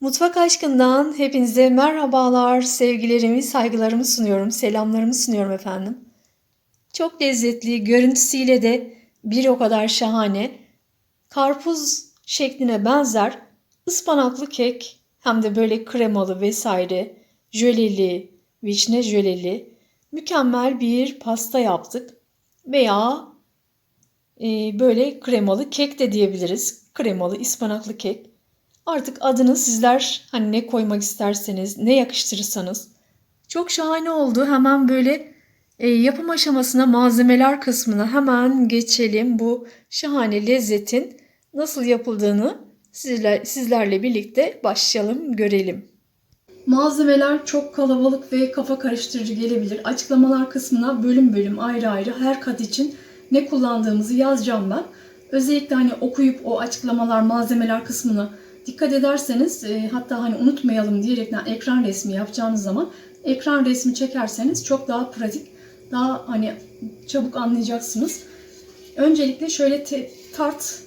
Mutfak aşkından hepinize merhabalar, sevgilerimi, saygılarımı sunuyorum, selamlarımı sunuyorum efendim. Çok lezzetli, görüntüsüyle de bir o kadar şahane, karpuz şekline benzer ıspanaklı kek hem de böyle kremalı vesaire, jöleli, vişne jöleli mükemmel bir pasta yaptık. Veya e, böyle kremalı kek de diyebiliriz. Kremalı ıspanaklı kek. Artık adını sizler hani ne koymak isterseniz, ne yakıştırırsanız. Çok şahane oldu. Hemen böyle e, yapım aşamasına, malzemeler kısmına hemen geçelim. Bu şahane lezzetin nasıl yapıldığını sizler, sizlerle birlikte başlayalım, görelim. Malzemeler çok kalabalık ve kafa karıştırıcı gelebilir. Açıklamalar kısmına bölüm bölüm ayrı ayrı her kat için ne kullandığımızı yazacağım ben. Özellikle hani okuyup o açıklamalar, malzemeler kısmını dikkat ederseniz e, hatta hani unutmayalım diyerekten ekran resmi yapacağınız zaman ekran resmi çekerseniz çok daha pratik, daha hani çabuk anlayacaksınız. Öncelikle şöyle te- tart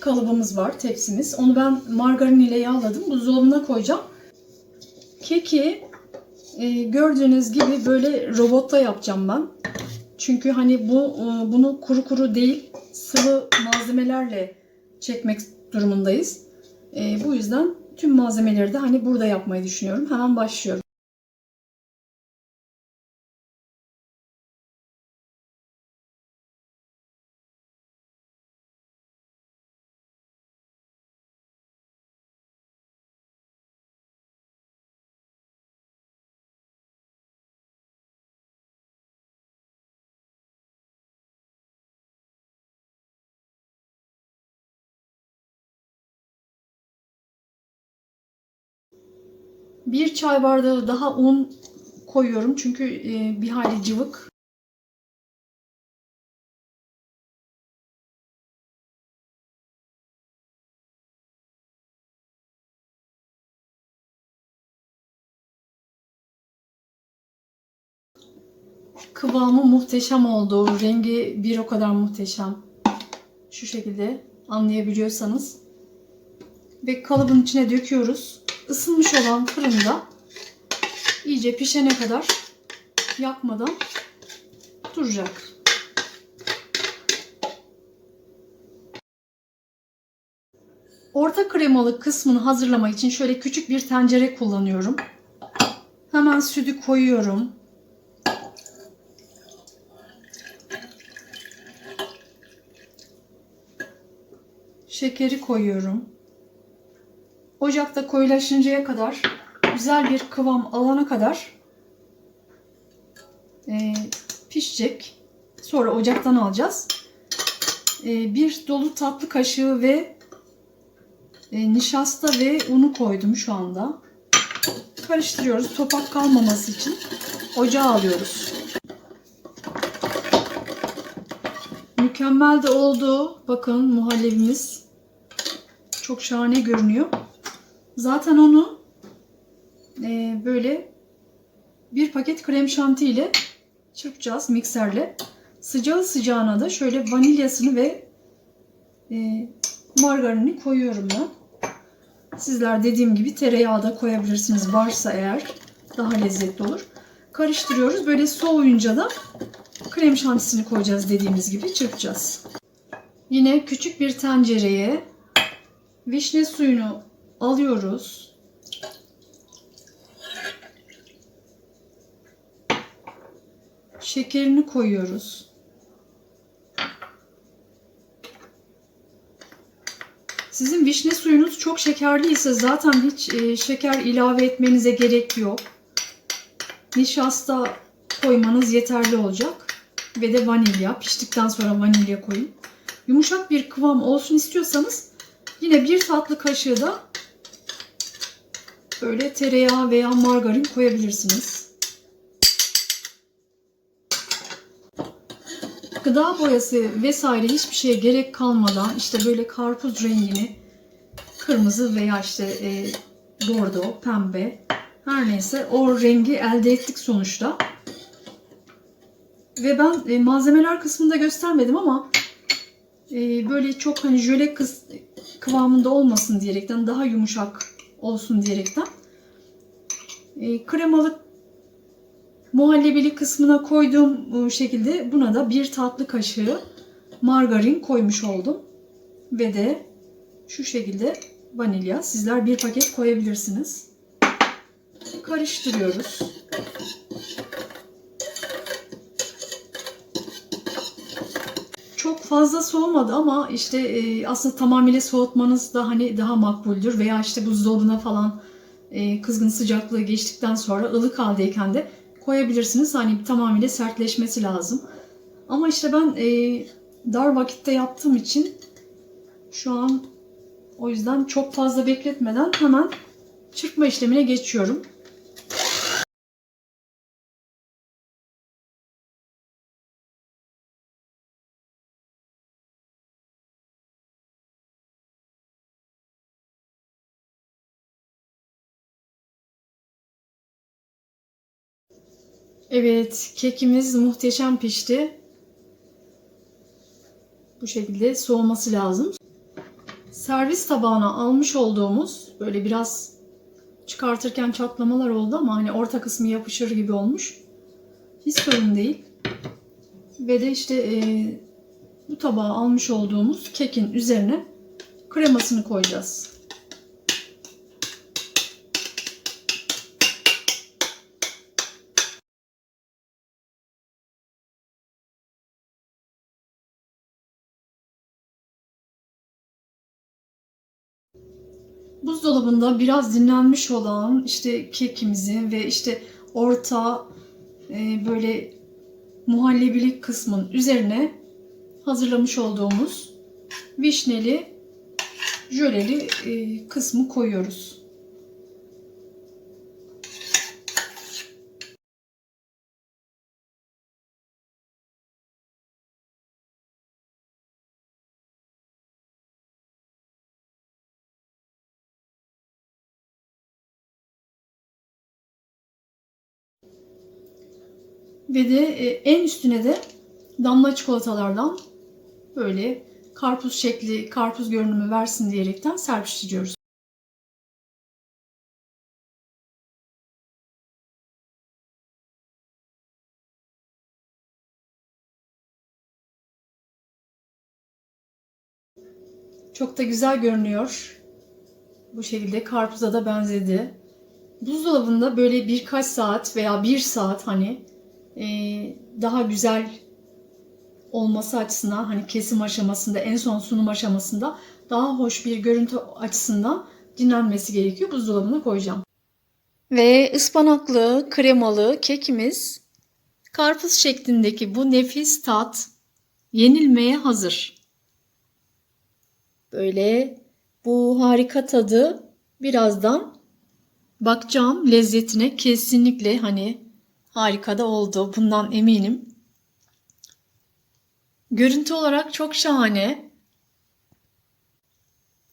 kalıbımız var, tepsimiz. Onu ben margarin ile yağladım. Buzdolabına koyacağım. Keki e, gördüğünüz gibi böyle robotta yapacağım ben. Çünkü hani bu e, bunu kuru kuru değil sıvı malzemelerle çekmek durumundayız. E, bu yüzden tüm malzemeleri de hani burada yapmayı düşünüyorum. Hemen başlıyorum. Bir çay bardağı daha un koyuyorum çünkü e, bir hayli cıvık. Kıvamı muhteşem oldu. Rengi bir o kadar muhteşem. Şu şekilde anlayabiliyorsanız. Ve kalıbın içine döküyoruz. Isınmış olan fırında iyice pişene kadar yakmadan duracak. Orta kremalı kısmını hazırlamak için şöyle küçük bir tencere kullanıyorum. Hemen sütü koyuyorum. Şekeri koyuyorum. Ocakta koyulaşıncaya kadar güzel bir kıvam alana kadar e, pişecek. Sonra ocaktan alacağız. E, bir dolu tatlı kaşığı ve e, nişasta ve unu koydum şu anda. Karıştırıyoruz topak kalmaması için. Ocağa alıyoruz. Mükemmel de oldu. Bakın muhallebimiz çok şahane görünüyor. Zaten onu e, böyle bir paket krem şanti ile çırpacağız mikserle. Sıcağı sıcağına da şöyle vanilyasını ve e, margarini koyuyorum ben. Sizler dediğim gibi tereyağı da koyabilirsiniz varsa eğer daha lezzetli olur. Karıştırıyoruz. Böyle soğuyunca da krem şantisini koyacağız dediğimiz gibi çırpacağız. Yine küçük bir tencereye vişne suyunu alıyoruz. Şekerini koyuyoruz. Sizin vişne suyunuz çok şekerli ise zaten hiç e, şeker ilave etmenize gerek yok. Nişasta koymanız yeterli olacak. Ve de vanilya. Piştikten sonra vanilya koyun. Yumuşak bir kıvam olsun istiyorsanız yine bir tatlı kaşığı da böyle tereyağı veya margarin koyabilirsiniz. Gıda boyası vesaire hiçbir şeye gerek kalmadan işte böyle karpuz rengini kırmızı veya işte e, bordo, pembe her neyse o rengi elde ettik sonuçta. Ve ben e, malzemeler kısmında göstermedim ama e, böyle çok hani jöle kıvamında olmasın diyerekten daha yumuşak olsun diyerekten. E, kremalı muhallebili kısmına koyduğum bu şekilde buna da bir tatlı kaşığı margarin koymuş oldum. Ve de şu şekilde vanilya. Sizler bir paket koyabilirsiniz. Karıştırıyoruz. Çok fazla soğumadı ama işte e, aslında tamamıyla soğutmanız da hani daha makbuldür veya işte buzdolabına falan e, kızgın sıcaklığı geçtikten sonra ılık haldeyken de koyabilirsiniz. Hani tamamıyla sertleşmesi lazım. Ama işte ben e, dar vakitte yaptığım için şu an o yüzden çok fazla bekletmeden hemen çırpma işlemine geçiyorum. Evet, kekimiz muhteşem pişti. Bu şekilde soğuması lazım. Servis tabağına almış olduğumuz böyle biraz çıkartırken çatlamalar oldu ama hani orta kısmı yapışır gibi olmuş. Hiç sorun değil. Ve de işte e, bu tabağa almış olduğumuz kekin üzerine kremasını koyacağız. Buzdolabında biraz dinlenmiş olan işte kekimizi ve işte orta e, böyle muhallebilik kısmın üzerine hazırlamış olduğumuz vişneli jöleli e, kısmı koyuyoruz. Ve de e, en üstüne de damla çikolatalardan böyle karpuz şekli, karpuz görünümü versin diyerekten serpiştiriyoruz. Çok da güzel görünüyor. Bu şekilde karpuza da benzedi. Buzdolabında böyle birkaç saat veya bir saat hani daha güzel olması açısından hani kesim aşamasında en son sunum aşamasında daha hoş bir görüntü açısından dinlenmesi gerekiyor. Buzdolabına koyacağım. Ve ıspanaklı kremalı kekimiz karpuz şeklindeki bu nefis tat yenilmeye hazır. Böyle bu harika tadı birazdan bakacağım lezzetine kesinlikle hani harika da oldu. Bundan eminim. Görüntü olarak çok şahane.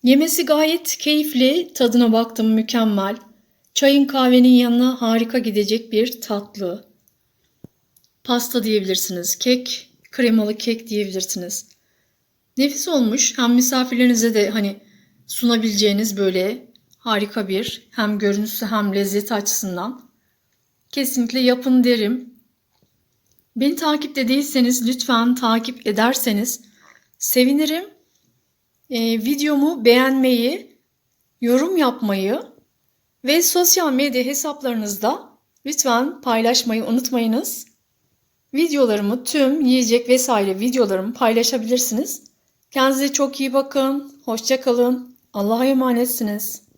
Yemesi gayet keyifli. Tadına baktım mükemmel. Çayın kahvenin yanına harika gidecek bir tatlı. Pasta diyebilirsiniz. Kek, kremalı kek diyebilirsiniz. Nefis olmuş. Hem misafirlerinize de hani sunabileceğiniz böyle harika bir hem görüntüsü hem lezzeti açısından kesinlikle yapın derim. Beni takipte değilseniz lütfen takip ederseniz sevinirim. Ee, videomu beğenmeyi, yorum yapmayı ve sosyal medya hesaplarınızda lütfen paylaşmayı unutmayınız. Videolarımı tüm yiyecek vesaire videolarımı paylaşabilirsiniz. Kendinize çok iyi bakın. Hoşça kalın. Allah'a emanetsiniz.